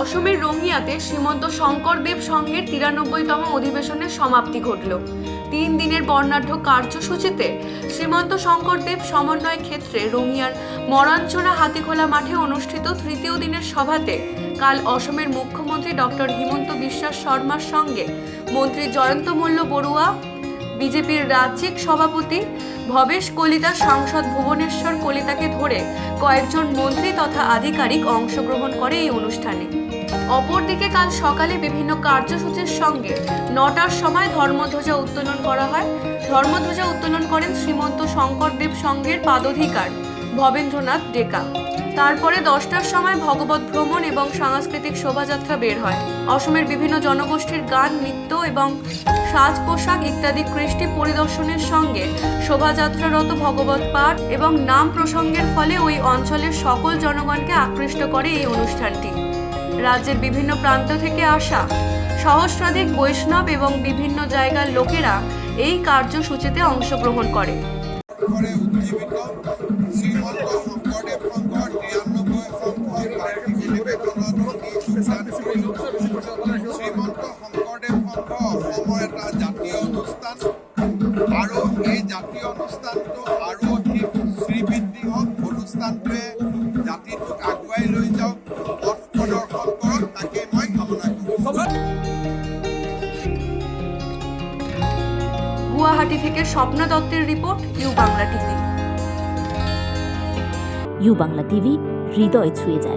অসমের রঙিয়াতে শ্রীমন্ত শঙ্করদেব সংঘের তিরানব্বইতম অধিবেশনের সমাপ্তি ঘটল। তিন দিনের বর্ণাঢ্য কার্যসূচিতে শ্রীমন্ত শঙ্করদেব সমন্বয় ক্ষেত্রে রঙিয়ার মরাঞ্চনা হাতিখোলা মাঠে অনুষ্ঠিত তৃতীয় দিনের সভাতে কাল অসমের মুখ্যমন্ত্রী ডক্টর হিমন্ত বিশ্বাস শর্মার সঙ্গে মন্ত্রী জয়ন্ত মল্ল বড়ুয়া বিজেপির রাজ্যিক সভাপতি ভবেশ কলিতা সাংসদ ভুবনেশ্বর কলিতাকে ধরে কয়েকজন মন্ত্রী তথা আধিকারিক অংশগ্রহণ করে এই অনুষ্ঠানে। অপরদিকে কাল সকালে বিভিন্ন কার্যসূচির সঙ্গে নটার সময় ধর্মধ্বজা উত্তোলন করা হয়। ধর্মধ্বজা উত্তোলন করেন শ্রীমন্ত শঙ্করদেব সংঘের পাদধিকার ভবেন্দ্রনাথ ডেকা। তারপরে দশটার সময় ভগবত ভ্রমণ এবং সাংস্কৃতিক শোভাযাত্রা বের হয়। অসমের বিভিন্ন জনগোষ্ঠীর গান, নৃত্য এবং সাজ পোশাক ইত্যাদি কৃষ্টি পরিদর্শনের সঙ্গে শোভাযাত্রারত ভগবত পাঠ এবং নাম প্রসঙ্গের ফলে ওই অঞ্চলের সকল জনগণকে আকৃষ্ট করে এই অনুষ্ঠানটি। রাজ্যের বিভিন্ন প্রান্ত থেকে আসা সহস্রাধিক বৈষ্ণব এবং বিভিন্ন জায়গার লোকেরা এই কার্যসূচিতে অংশগ্রহণ করে। শংকৰদেৱ অসমৰ এটা জাতীয় অনুষ্ঠান আৰু জাতীয় আৰু হওক অনুষ্ঠানটোৱে জাতিটোক আগুৱাই লৈ যাওক কৰক মই গুয়াহাটি থেকে স্বপ্না দত্তের report, U Bangla TV. U Bangla TV, হৃদয় ছুঁয়ে যায়।